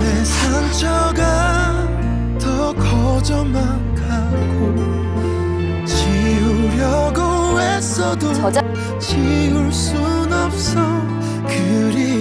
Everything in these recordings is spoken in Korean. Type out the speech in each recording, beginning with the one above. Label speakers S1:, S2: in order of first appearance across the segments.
S1: 내 상처가 더 커져만 가고 지우려고 애써도
S2: 저자
S1: 지울 순 없어. 그리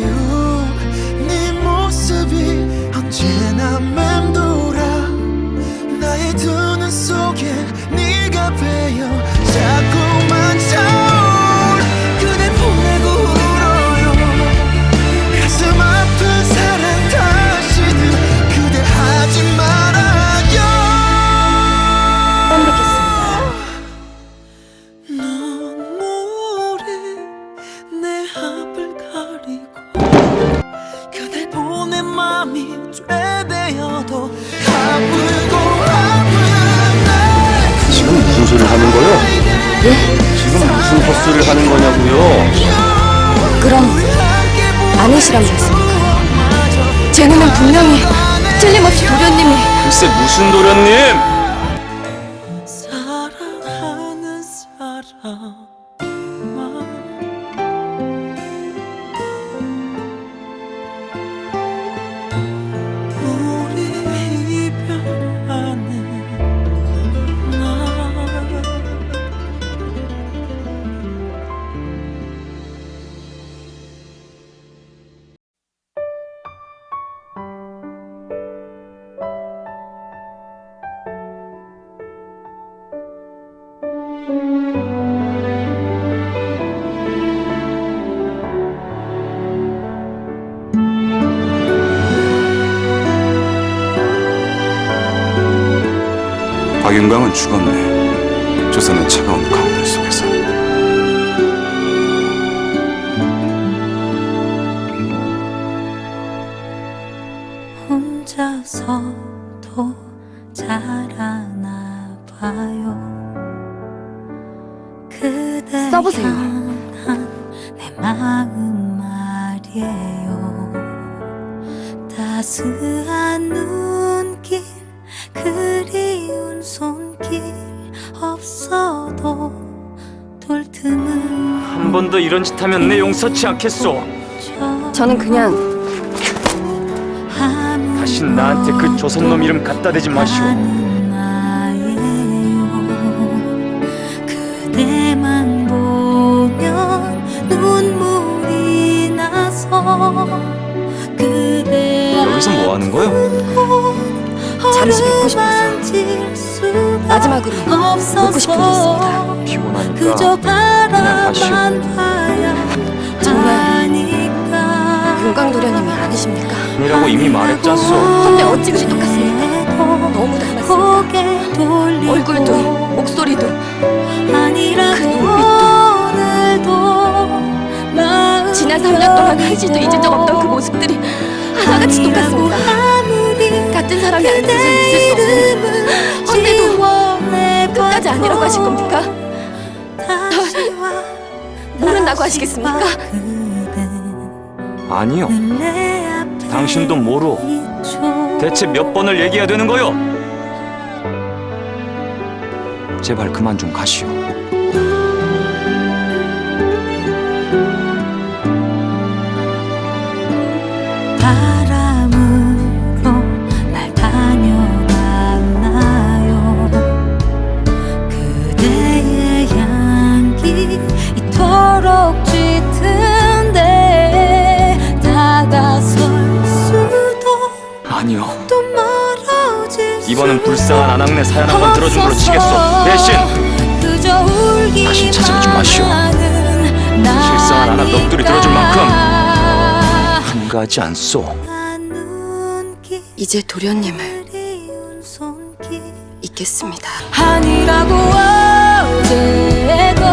S3: 지금 무슨 소리를 하는 거요? 지금 무슨 헛소리를 하는 거냐고요?
S2: 그럼 아니시란 말씀인가요? 제 눈엔 분명히 틀림없이 도련님이
S3: 글쎄 무슨 도련님?
S4: 박윤광은 죽었네. 조선의 차가운 가오들 속에서.
S5: 혼자서도 자라나 봐요 그대
S2: 써보세요.
S5: 향한 내 마음 말이에요 따스한 눈길 그리운 손길 없어도 돌틈을
S3: 한번 더 이런 짓 하면 내 용서치 않겠소.
S2: 저는 그냥
S3: 다시 나한테 그 조선놈 이름 갖다 대지 마시오.
S5: 그대만 보면 눈물이 나서 그대
S3: 여기서 뭐 하는 거요?
S2: 잠시 뵙고 싶어서 마지막으로 묻고 싶은 게 있습니다.
S3: 피곤하니까
S5: 그저
S3: 그냥 가시오.
S2: 정말 윤광 도련님이 아니십니까?
S3: 아니라고 이미 말했잖소.
S2: 근데 어찌 그리 똑같습니까? 너무 닮았습니다. 얼굴도 목소리도 그 눈빛도 지난 3년 동안 한시도 잊은 적 없던 그 모습들이 하나같이 똑같습니다. 같은 사람이 아닌 이상 있을 수 없는 아니라고 하실 겁니까? 모른다고 하시겠습니까?
S3: 아니요. 당신도 모르. 대체 몇 번을 얘기해야 되는 거요? 제발 그만 좀 가시오. 불쌍한 아낙네 사연 한 번 들어준 걸로 치겠소. 대신 다신 찾아오지 마시오. 실상한 아낙 넋두리 들어줄 만큼. 한가하지 않소.
S2: 이제 도련님을 잊겠습니다.
S5: 아니라고 어제도